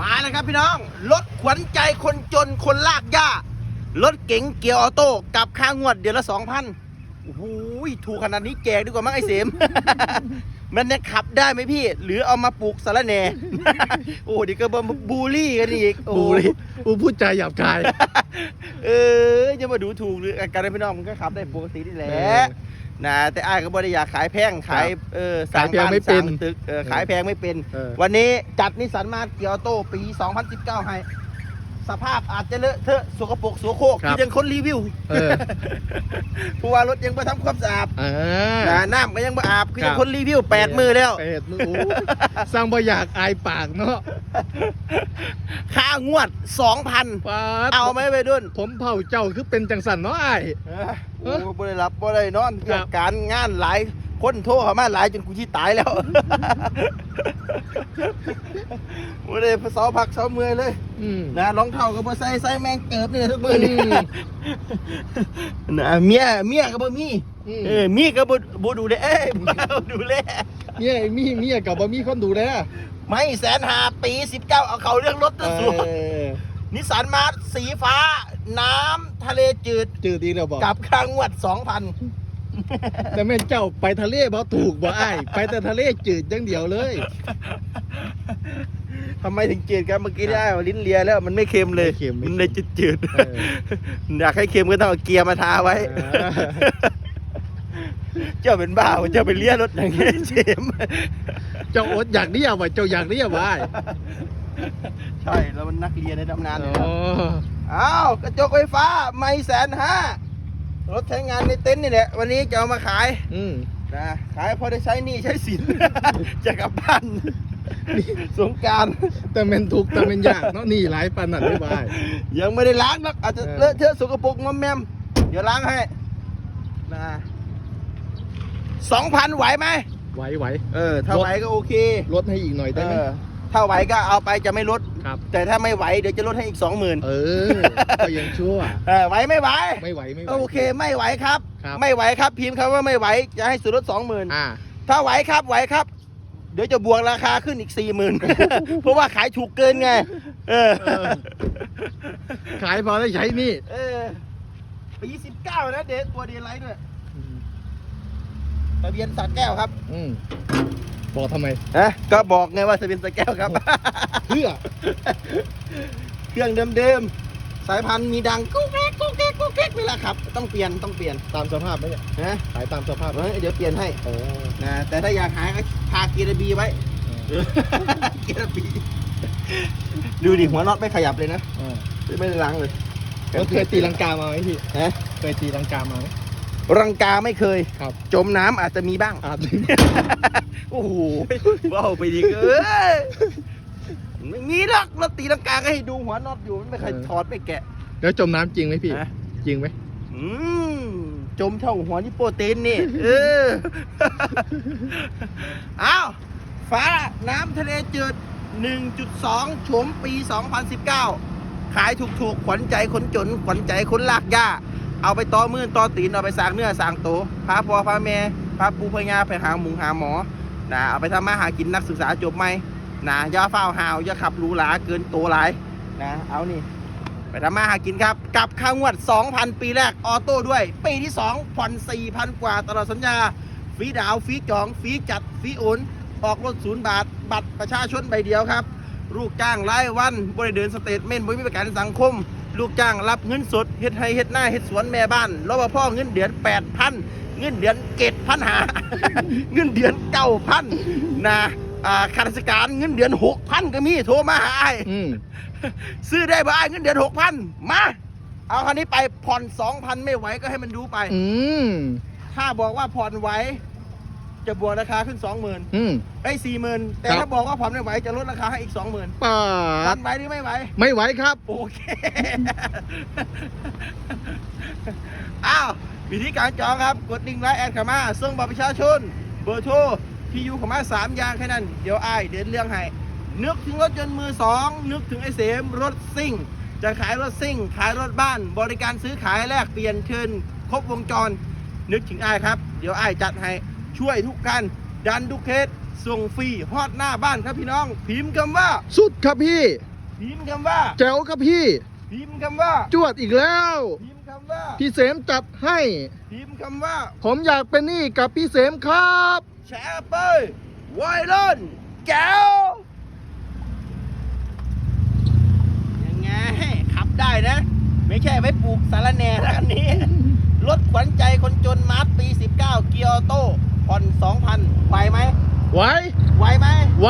มาแล้วครับพี่น้อง รถขวัญใจคนจนคนลากย่ารถเก๋งเกียร์ออโต้กับค่างวดเดือนละสองพันโอ้โหถูกขนาดนี้แจกดีกว่ามั้งไอ้เสม มันจะขับได้ไหมพี่ หรือเอามาปลูกสาระแหน่ โอ้เดียวก็มาบูลลี่กันอีกโอ้บูเลยบูพูดจาหยาบคาย เออจะมาดูถูกหรือการพี่น้องมันก็ขับได้ปกตินี่แหละ เออ นะแต่อ้ายก็บ่ได้อยากขายแพงขายเออสร้างขายแพงบ้านไม่เป็นสร้างตึกเออขายแพงไม่เป็น เออ วันนี้จัดนิสสันมาเกียวโต้ปี 2019 ให้ สภาพอาจจะเลอะเทอะสกปรกโสโครกครับที่ยังคนรีวิวเออเพราะว่ารถยังไม่ทำความสะอาดอ่านะน้ำก็ยังไม่อาบคือยังครับคนรีวิวแปดมือแล้วแปดมือโอ้สร้างบ่อยากอายปากเนาะค่างวด2,000ปาดเอาไหมไปดุนผมเผาเจ้าคือเป็นจังสันเนาะอ้าย โอ้บ่ได้รับบ่ได้นอนครับการงานหลาย คนโทรเข้ามาหลายจนกูที่ตายแล้วบ่ได้เสาพักเสาเมื่อยเลย อืม นะรองเท้าก็บ่ใส่ใส่แมงเกิบนี่ทุกมื้อนี่อืม นะเมียเมียก็บ่มีอืมเออมีก็บ่บ่ดูแลเอ้ยบ่ดูแลเมียมีเมียกับบ่มีคนดูแลไม่แสนหาปี19เอาเขาเรื่องรถเอตัวสูงอนิสสันมาร์สีฟ้า น้ำทะเลจืดจืดดีแล้วบอกกับค่างวด2,000 แต่แม่เจ้าไปทะเลบ่ถูกบ่อ้ายไปแต่ทะเลจืดอย่างเดียวเลยทำไมถึงจืดครับเมื่อกี้ได้เอาลิ้นเลียแล้วมันไม่เค็มเลยไม่เค็มไม่มันเค็มเลยจืดจืดๆเออ อยากให้เค็มก็ต้องเอาเกียร์มาทาไว้เออเจ้าเป็นบ้าเจ้าไปเลี้ยรถอย่างนี้เจมส์เจ้าอดอยากเรียกว่าเจ้าอยากเรียกว่าอ้ายใช่แล้วมันนักเรียนในตำนานเลยอ๋ออ้าวกระจกไฟฟ้า ไม่แสนห้า รถใช้งานในเต็นท์นี่แหละ วันนี้จะเอามาขายอืมนะขายพอได้ใช้หนี้ใช้สิน จะกลับบ้านสงกราร แต่แม่นทุกข์แต่แม่นยากเนาะนี่หลายปานนั้นเลยบ่อ้าย ยังไม่ได้ล้างหรอกอาจจะเออ เลอะเทอะสกปรกงอมแมม เดี๋ยวล้างให้นะสองพันไหวไหมไหวไหวเออถ้าไหวก็โอเค ลดให้อีกหน่อยได้ไหมเออ ถ้าไหวก็เอาไปจะไม่ลด ครับ แต่ถ้าไม่ไหวเดี๋ยวจะลดให้อีกสองหมื่นเออ ก็ยังชั่วเออไหวไม่ไหว ไม่ไหวไม่ไหว โอเค ไม่ไหวครับ ครับ ไม่ไหวครับพิมพ์คำว่าไม่ไหวจะให้ส่วนลดสองหมื่นอ่า ถ้าไหวครับไหวครับ เดี๋ยวจะบวกราคาขึ้นอีกสี่หมื่น เพราะว่าขายถูกเกินไง เออ เออ ขายพอได้ใช้หนี่เออปีสิบเก้านะเดทตัวเดียไลท์ด้วยทะเบียนสักแก้วครับ อืม บอกทำไมฮะก็บอกไงว่าทะเบียนสักแก้วครับ เพื่อเครื่องเดิมๆ สายพันธุ์มีดังกุ๊กแก๊กกุ๊กแก๊กกุ๊กแก๊กเวลาขับ ต้องเปลี่ยนต้องเปลี่ยนตามสภาพไหมเนี่ยนะขายตามสภาพไหมเฮ้ยเดี๋ยวเปลี่ยนให้โอ้นะแต่ถ้าอยากหายก็พาเกียร์บีไว้เกียร์บีดูดิหัวน็อตไม่ขยับเลยนะอ่าไม่ได้ล้างเลยแล้วเคยตีลังกามาไหมพี่ฮะเคยตีลังกามาไหม รังกาไม่เคย ครับจมน้ำอาจจะมีบ้าง อาจโอ้โหว้าวไปดิเอ้ยไม่มีหรอกเราตีลังกาก็ให้ดูหัวน็อตอยู่ไม่เคยถอดไม่แกะ แล้วจมน้ำจริงไหมพี่ ฮะ จริงไหมอืมจมเท่าหัวนี่โปรตีนนี่ เอออ้าวฟ้าน้ำทะเลจืด 1.2โฉมปี 2019 ขายถูกๆ ขวัญใจคนจน ขวัญใจคนลากย่า เอาไปต่อมื่นต่อตีนเอาไปสร้างเนื้อสร้างโตพาพ่อพาแม่พาปูพญาไปหาหมุงหาหมอนะเอาไปทำมาหากินนักศึกษาจบไหมนะอย่าเฝ้าหาวอย่าขับหรูหราเกินตัวหลายนะเอานี่ไปทำมาหากินครับ กับค่างวด 2,000 ปีแรกออโต้ด้วย ปีที่2ผ่อน4,000 กว่าตลอดสัญญาฟรีดาวฟรีจองฟรีจัดฟรีโอนออกรถศูนย์บาท บัตรประชาชนใบเดียวครับ ลูกจ้างรายวันบริเดินสเตทเมนต์บริมีประกันสังคม ลูกจ้างรับเงินสดเฮ็ดให้เฮ็ดหน้าเฮ็ดสวนแม่บ้านรปภเงินเดือน8,000เงินเดือนเกตพันหาเงินเดือนเก้าพันนะอ่าข้าราชการเงินเดือนหกพันก็มีโทรมาหาไอ้อืมซื้อได้บ้างเงินเดือนหกพันมาเอาคันนี้ไปผ่อนสองพันไม่ไหวก็ให้มันดูไปอืมถ้าบอกว่าผ่อนไหว จะบวกราคาขึ้นสองหมื่นอืม ไอ้สี่หมื่นแต่ครับ ถ้าบอกว่าผ่อนไม่ไหวจะลดราคาให้อีกสองหมื่นป่าผ่อดนไหวหรือไม่ไหว ไม่ไหวครับ โอเค อ้าว วิธีการจองครับ กดลิงก์ไลน์แอดเข้ามาส่งบัตรประชาชน เบอร์โทรที่อยู่เข้ามาสามอย่างแค่นั้น เดี๋ยวอ้ายเดินเรื่องให้ นึกถึงรถยนต์มือสอง นึกถึงไอเสมรถซิ่ง จะขายรถซิ่ง ขายรถบ้าน บริการซื้อขายแลกเปลี่ยนเชิญครบวงจร นึกถึงอ้ายครับ เดี๋ยวอ้ายจัดให้ ช่วยทุกการดันทุกเคสส่งฟรีฮอดหน้าบ้านครับพี่น้อง พิมพ์คำว่า สุดครับพี่ พิมพ์คำว่า แจ๋วครับพี่ พิมพ์คำว่า จวดอีกแล้ว พิมพ์คำว่า พี่เสมจัดให้ พิมพ์คำว่า ผมอยากเป็นหนี้กับพี่เสมครับแชร์ไปวัยรุ่นแก้วยังไงขับได้นะ ไม่ใช่ไว้ปลูกสารแหน่แล้วคันนี้ รถขวัญใจคนจนมาร์ทปี 19 เกียร์ออโต้ ผ่อน2,000ไหวไหมไหวไหวไหมไหว